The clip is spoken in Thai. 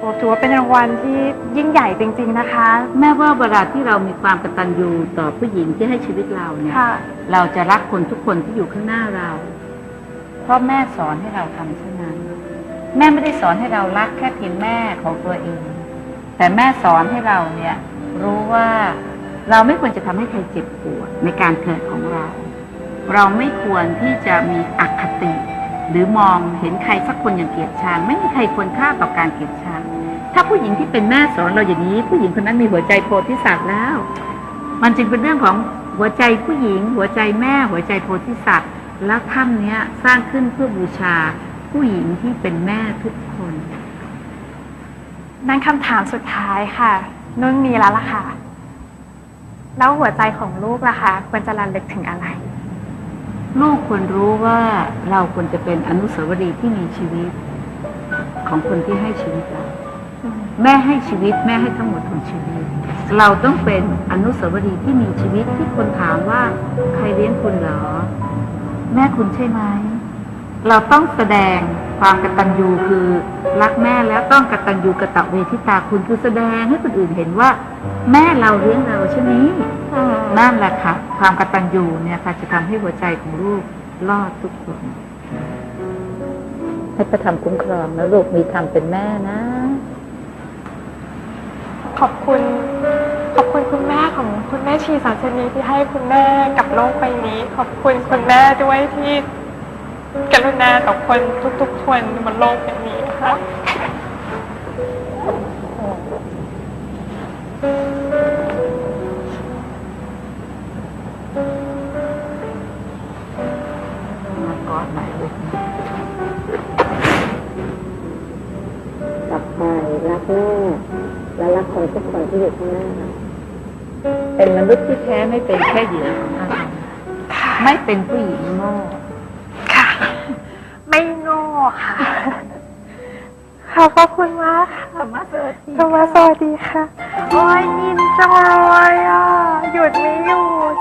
โอ้ถือว่าเป็นรางวัลที่ยิ่งใหญ่จริง ๆนะคะ แม่ว่าเวลาที่เรามีความกตัญญูต่อผู้หญิงที่ให้ชีวิตเราเนี่ย ค่ะ เราจะรักคนทุกคนที่อยู่ข้างหน้าเรา เพราะแม่สอนให้เราทำเช่นนั้น แม่ไม่ได้สอนให้เรารักแค่เพียงแม่ของตัวเอง แต่แม่สอนให้เราเนี่ย รู้ว่าเราไม่ควรจะทำให้ใครเจ็บปวดในการเกิดของเรา เราไม่ควรที่จะมีอคติ หรือมองเห็นใครสักคนอย่างเกลียดชังไม่มีใครควรค่าต่อการเกลียดชังถ้าผู้หญิงที่เป็นแม่สอนเราอย่างนี้ ผู้หญิงคนนั้นมีหัวใจโพธิสัตว์แล้ว มันจึงเป็นเรื่องของหัวใจผู้หญิง หัวใจแม่หัวใจโพธิสัตว์ แล้วถ้ำเนี้ยสร้างขึ้นเพื่อบูชาผู้หญิงที่เป็นแม่ทุกคนนั่นคำถามสุดท้ายค่ะ นุ่นมีแล้วล่ะค่ะ แล้วหัวใจของลูกล่ะคะควรจะระลึกถึงอะไร ลูกควรรู้ว่าเราควรจะเป็นอนุสาวรีย์ที่มีชีวิต ของคนที่ให้ชีวิตเรา แม่ให้ชีวิตแม่ให้ทั้งหมดของชีวิต เราต้องเป็นอนุสาวรีย์ที่มีชีวิตที่คนถามว่าใครเลี้ยงคุณเหรอ แม่คุณใช่ไหมเราต้องแสดงความกตัญญูคือรักแม่แล้วต้องกตัญญูกตเวทิตาคุณคือแสดงให้คนอื่นเห็นว่า แม่เราเลี้ยงเราใช่ไหมนั่นแหละค่ะ ความกตัญญูเนี่ยค่ะจะทำให้หัวใจของลูกรอดทุกคนให้ประทำคุ้มครองนะลูกมีธรรมเป็นแม่นะ ขอบคุณ ขอบคุณคุณแม่ของคุณแม่ชีสันสนีที่ให้คุณแม่กับโลกใบนี้ ขอบคุณคุณแม่ด้วยที่กรุณาต่อคนทุกๆคนบนโลกใบนี้นะคะมากอดหน่อยกลับไปรักแม่ และรักคนทุกคนที่อยู่ข้างหน้า เป็นมนุษย์ที่แท้ไม่เป็นแค่เหยื่อของอารมณ์ไม่เป็นผู้หญิงโง่ค่ะ ไม่โง่ค่ะขอบพระคุณมากค่ะธรรมะสวัสดีธรรมะสวัสดีค่ะ โอ้ยยินจังเลยอะ หยุดไม่หยุด